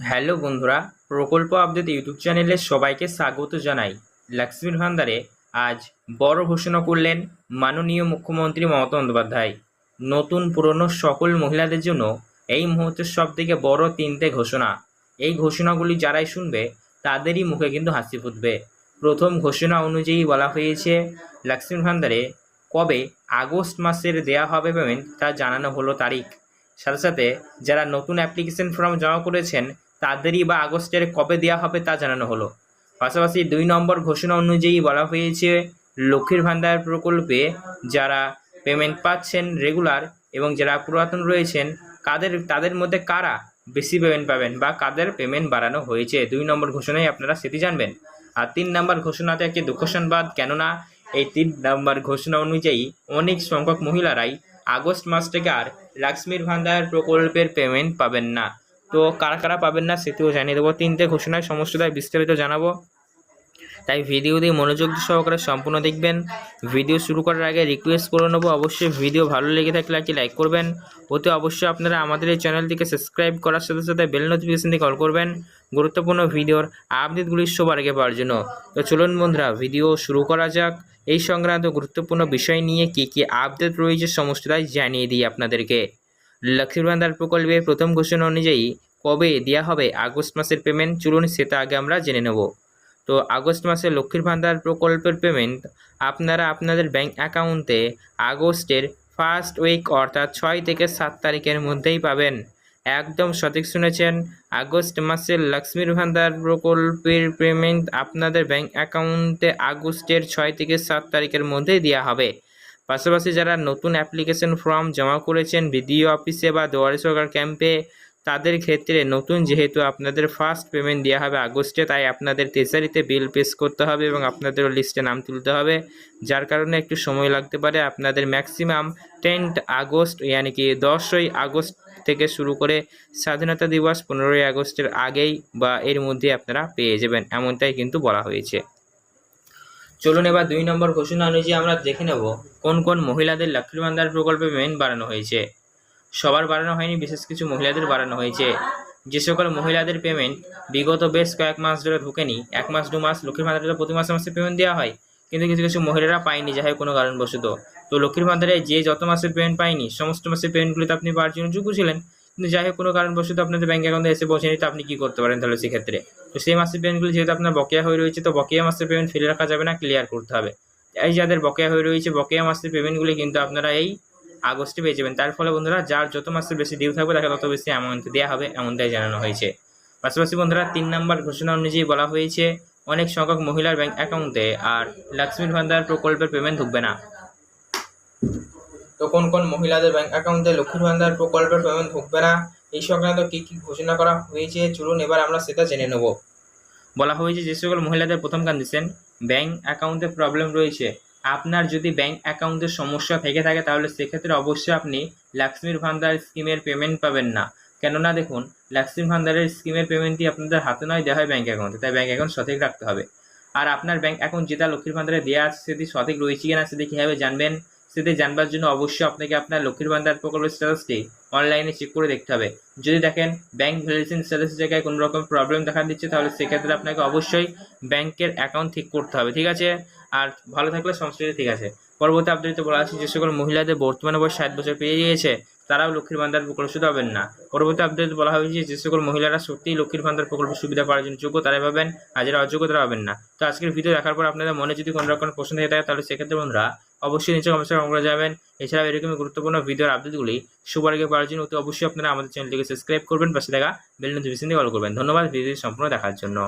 Hello বন্ধুরা, প্রকল্প update YouTube চ্যানেলে সবাইকে স্বাগত জানাই। লক্ষ্মীর ভান্ডারে আজ বড় ঘোষণা করলেন মাননীয় মুখ্যমন্ত্রী মমতা বন্দ্যোপাধ্যায়। নতুন পুরনো সকল মহিলাদের জন্য এই মুহূর্তের সব থেকে বড় তিনটে ঘোষণা। এই ঘোষণাগুলি যারাই শুনবে, তাদেরই মুখে কিন্তু হাসি ফুটবে। প্রথম ঘোষণা অনুযায়ী বলা হয়েছে লক্ষ্মীর ভান্ডারে কবে আগস্ট মাসের দেয়া হবে পেমেন্ট তা জানানো হলো তারিখ। সাথে সাথে যারা নতুন অ্যাপ্লিকেশন ফর্ম জমা করেছেন তাদেরই বা আগস্টের কবে দেওয়া হবে তা জানানো হলো। পাশাপাশি দুই নম্বর ঘোষণা অনুযায়ী বলা হয়েছে, লক্ষ্মীর ভান্ডার প্রকল্পে যারা পেমেন্ট পাচ্ছেন রেগুলার এবং যারা পুরাতন রয়েছেন, কাদের, তাদের মধ্যে কারা বেশি পেমেন্ট পাবেন বা কাদের পেমেন্ট বাড়ানো হয়েছে? দুই নম্বর ঘোষণায় আপনারা সেটি জানবেন। আর তিন নম্বর ঘোষণাতে একটি দুঃখ সংবাদ কেননা এই তিন নম্বর ঘোষণা অনুযায়ী অনেক সংখ্যক মহিলারাই আগস্ট মাস থেকে আর লক্ষ্মীর ভান্ডার প্রকল্পের পেমেন্ট পাবেন না। তো কারা কারা পাবেন না সেটিও জানিয়ে দেবো। তিনটে ঘোষণায় সমস্তটাই বিস্তারিত জানাব। তাই ভিডিও দিয়ে মনোযোগ সহকারে সম্পূর্ণ দেখবেন। ভিডিও শুরু করার আগে রিকোয়েস্ট করে নেব। অবশ্যই ভিডিও ভালো লেগে থাকলে একটি লাইক করবেন। ওতে অবশ্যই আপনারা আমাদের এই চ্যানেলটিকে সাবস্ক্রাইব করার সাথে সাথে বেল নোটিফিকেশন দিয়ে কল করবেন। গুরুত্বপূর্ণ ভিডিওর আপডেটগুলি সবার আগে পাওয়ার জন্য। তো চলুন বন্ধুরা ভিডিও শুরু করা যাক। এই সংক্রান্ত গুরুত্বপূর্ণ বিষয় নিয়ে কী কী আপডেট রয়েছে সমস্তটাই জানিয়ে দিই আপনাদেরকে। লক্ষ্মীর ভান্ডার প্রকল্পে প্রথম ঘোষণা অনুযায়ী কবে দেওয়া হবে আগস্ট মাসের পেমেন্ট চলুন সেটা আগে আমরা জেনে নেব। তো আগস্ট মাসে লক্ষ্মীর ভান্ডার প্রকল্পের পেমেন্ট আপনারা আপনাদের ব্যাংক অ্যাকাউন্টে আগস্টের ফার্স্ট উইক অর্থাৎ ছয় থেকে সাত তারিখের মধ্যেই পাবেন। একদম সঠিক শুনেছেন, আগস্ট মাসের লক্ষ্মীর ভান্ডার প্রকল্পের পেমেন্ট আপনাদের ব্যাংক অ্যাকাউন্টে আগস্টের ছয় থেকে সাত তারিখের মধ্যেই দেওয়া হবে। পাশাপাশি যারা নতুন অ্যাপ্লিকেশন ফর্ম জমা করেছেন বিডিও অফিসে বা দুয়ারে সরকার ক্যাম্পে, তাদের ক্ষেত্রে নতুন যেহেতু আপনাদের ফার্স্ট পেমেন্ট দেওয়া হবে আগস্টে, তাই আপনাদের তেসারিতে বিল পেশ করতে হবে এবং আপনাদের লিস্টে নাম তুলতে হবে, যার কারণে একটু সময় লাগতে পারে। আপনাদের ম্যাক্সিমাম টেন্থ আগস্ট, ইয়ানি কি দশই আগস্ট থেকে শুরু করে স্বাধীনতা দিবস পনেরোই আগস্টের আগেই বা এর মধ্যে আপনারা পেয়ে যাবেন, এমনটাই কিন্তু বলা হয়েছে। চলুন এবার দুই নম্বর ঘোষণা অনুযায়ী আমরা দেখে নেব কোন কোন মহিলাদের লক্ষ্মীর ভান্ডার প্রকল্পে পেমেন্ট বাড়ানো হয়েছে। সবার বাড়ানো হয়নি, বিশেষ কিছু মহিলাদের বাড়ানো হয়েছে। যে সকল মহিলাদের পেমেন্ট বিগত বেশ কয়েক মাস ধরে ঢোকেনি, এক মাস, দু মাস লক্ষ্মীর ভান্ডারে প্রতি মাসে মাসে পেমেন্ট দেওয়া হয়, কিন্তু কিছু কিছু মহিলারা পায়নি, যাই কোনো কারণবশত। তো লক্ষ্মীর ভান্ডারে যে যত মাসের পেমেন্ট পায়নি, সমস্ত মাসের পেমেন্টগুলিতে আপনি পাওয়ার জন্য যোগ্য ছিলেন। যাই হোক, কোনো কারণবশত আপনাদের ব্যাঙ্ক অ্যাকাউন্টে এসে পৌঁছে তো আপনি কী করতে পারেন তাহলে সেক্ষেত্রে? তো সেই মাসের পেমেন্টগুলি যেহেতু আপনার বকেয়া হয়ে রয়েছে, তো বকেয়া মাসের পেমেন্ট ফেলে রাখা যাবে না ক্লিয়ার করতে হবে। এই যাদের বকেয়া হয়ে রয়েছে, বকেয়া মাসের পেমেন্টগুলি কিন্তু আপনারা এই আগস্টে পেয়ে যাবেন। তার ফলে বন্ধুরা, যার যত মাসের বেশি ডিউ থাকবে, তাকে তত বেশি অ্যামাউন্ট দেওয়া হবে, এমনটাই জানানো হয়েছে। পাশাপাশি বন্ধুরা, তিন নম্বর ঘোষণা অনুযায়ী বলা হয়েছে, অনেক সংখ্যক মহিলার ব্যাংক অ্যাকাউন্টে আর লক্ষ্মীর ভান্ডার প্রকল্পের পেমেন্ট ঢুকবে না। তো কোন কোন মহিলাদের ব্যাংক অ্যাকাউন্টে লক্ষ্মীর ভান্ডার প্রকল্পের পেমেন্ট ঢুকবে না? এই সংক্রান্ত কী কী ঘোষণা করা হয়েছে? চলুন এবার আমরা সেটা জেনে নেব। বলা হয়েছে যে সকল মহিলাদের প্রথম কন্ডিশন ব্যাংক অ্যাকাউন্টে প্রবলেম রয়েছে। আপনার যদি ব্যাংক অ্যাকাউন্টের সমস্যা থেকে থাকে, তাহলে সেক্ষেত্রে অবশ্যই আপনি লক্ষ্মীর ভান্ডার স্কিমের পেমেন্ট পাবেন না। কেননা দেখুন, লক্ষ্মীর ভান্ডারের স্কিমের পেমেন্টটি আপনাদের হাতে নয়, দেওয়া হয় ব্যাঙ্ক অ্যাকাউন্টে তাই ব্যাঙ্ক অ্যাকাউন্ট সঠিক রাখতে হবে। আর আপনার ব্যাংক অ্যাকাউন্ট যেটা লক্ষ্মীর ভান্ডারে দেওয়া আছে, সেটি সঠিক রয়েছে কিনা, সেটি কীভাবে জানবেন? সেটি জানবার জন্য অবশ্যই আপনাকে আপনার লক্ষ্মীর ভান্ডার প্রকল্পের স্ট্যাটাসটি অনলাইনে চেক করে দেখতে হবে। যদি দেখেন ব্যাংক ভ্যালিডেশন স্ট্যাটাসের জায়গায় কোনো রকম প্রবলেম দেখা দিচ্ছে, তাহলে সেক্ষেত্রে আপনাকে অবশ্যই ব্যাংকের অ্যাকাউন্ট ঠিক করতে হবে, ঠিক আছে? আর ভালো থাকলে সমস্ত কিছু ঠিক আছে। পরবর্তী আপডেটে বলা আছে যে সকল মহিলাদের বর্তমানে বয়স ষাট বছর পেয়ে গিয়েছে, তারাও লক্ষ্মীর ভান্ডার প্রকল্প শুধু পাবেন না। পরবর্তী আপডেট বলা হয়েছে যে সকল মহিলারা সত্যিই লক্ষ্মীর ভান্ডার প্রকল্পের সুবিধা পাওয়ার জন্য যোগ্য, তারাই পাবেন আর যারা অযোগ্য তারা পাবেন না। তো আজকের ভিডিও দেখার পর আপনাদের মনে যদি কোনো রকম প্রশ্ন থেকে থাকে, তাহলে সেক্ষেত্রে বন্ধুরা অবশ্যই নিচে কমেন্টে কমেন্ট করে যাবেন। এছাড়াও এরকমই গুরুত্বপূর্ণ ভিডিওর আপডেটগুলি সবার আগে পাওয়ার জন্য অতি অবশ্যই আপনারা আমাদের চ্যানেলটিকে সাবস্ক্রাইব করবেন, পাশে দেখা বেল নোটিফিকেশন দিয়ে কল করবেন। ধন্যবাদ ভিডিওটি সম্পূর্ণ দেখার জন্য।